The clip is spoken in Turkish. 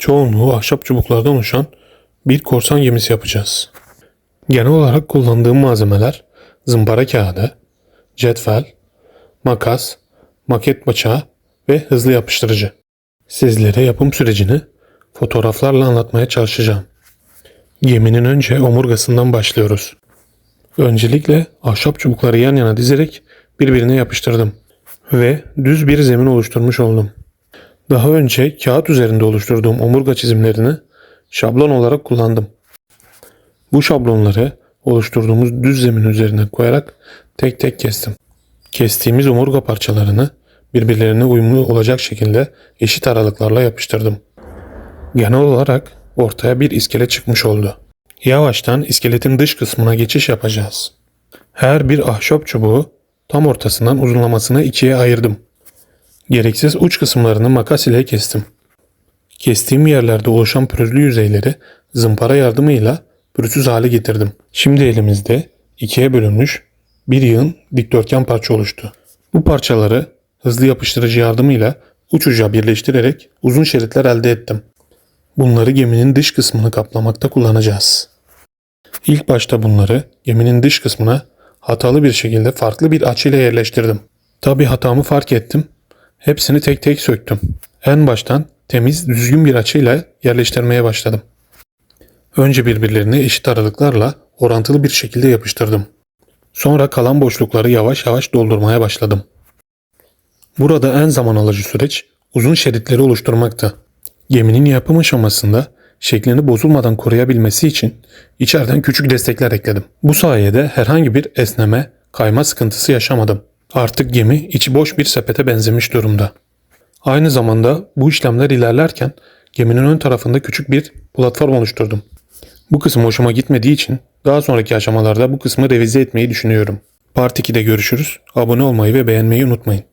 Çoğunluğu ahşap çubuklardan oluşan bir korsan gemisi yapacağız. Genel olarak kullandığım malzemeler zımpara kağıdı, cetvel, makas, maket bıçağı ve hızlı yapıştırıcı. Sizlere yapım sürecini fotoğraflarla anlatmaya çalışacağım. Geminin önce omurgasından başlıyoruz. Öncelikle ahşap çubukları yan yana dizerek birbirine yapıştırdım ve düz bir zemin oluşturmuş oldum. Daha önce kağıt üzerinde oluşturduğum omurga çizimlerini şablon olarak kullandım. Bu şablonları oluşturduğumuz düz zemin üzerine koyarak tek tek kestim. Kestiğimiz omurga parçalarını birbirlerine uyumlu olacak şekilde eşit aralıklarla yapıştırdım. Genel olarak ortaya bir iskelet çıkmış oldu. Yavaştan iskeletin dış kısmına geçiş yapacağız. Her bir ahşap çubuğu tam ortasından uzunlamasını ikiye ayırdım. Gereksiz uç kısımlarını makas ile kestim. Kestiğim yerlerde oluşan pürüzlü yüzeyleri zımpara yardımıyla pürüzsüz hale getirdim. Şimdi elimizde ikiye bölünmüş bir yığın dikdörtgen parça oluştu. Bu parçaları hızlı yapıştırıcı yardımıyla uç uca birleştirerek uzun şeritler elde ettim. Bunları geminin dış kısmını kaplamakta kullanacağız. İlk başta bunları geminin dış kısmına hatalı bir şekilde farklı bir açıyla yerleştirdim. Tabi hatamı fark ettim. Hepsini tek tek söktüm. En baştan temiz, düzgün bir açıyla yerleştirmeye başladım. Önce birbirlerine eşit aralıklarla orantılı bir şekilde yapıştırdım. Sonra kalan boşlukları yavaş yavaş doldurmaya başladım. Burada en zaman alıcı süreç uzun şeritleri oluşturmaktı. Geminin yapım aşamasında şeklini bozulmadan koruyabilmesi için içeriden küçük destekler ekledim. Bu sayede herhangi bir esneme, kayma sıkıntısı yaşamadım. Artık gemi içi boş bir sepete benzemiş durumda. Aynı zamanda bu işlemler ilerlerken geminin ön tarafında küçük bir platform oluşturdum. Bu kısım hoşuma gitmediği için daha sonraki aşamalarda bu kısmı revize etmeyi düşünüyorum. Part 2'de görüşürüz. Abone olmayı ve beğenmeyi unutmayın.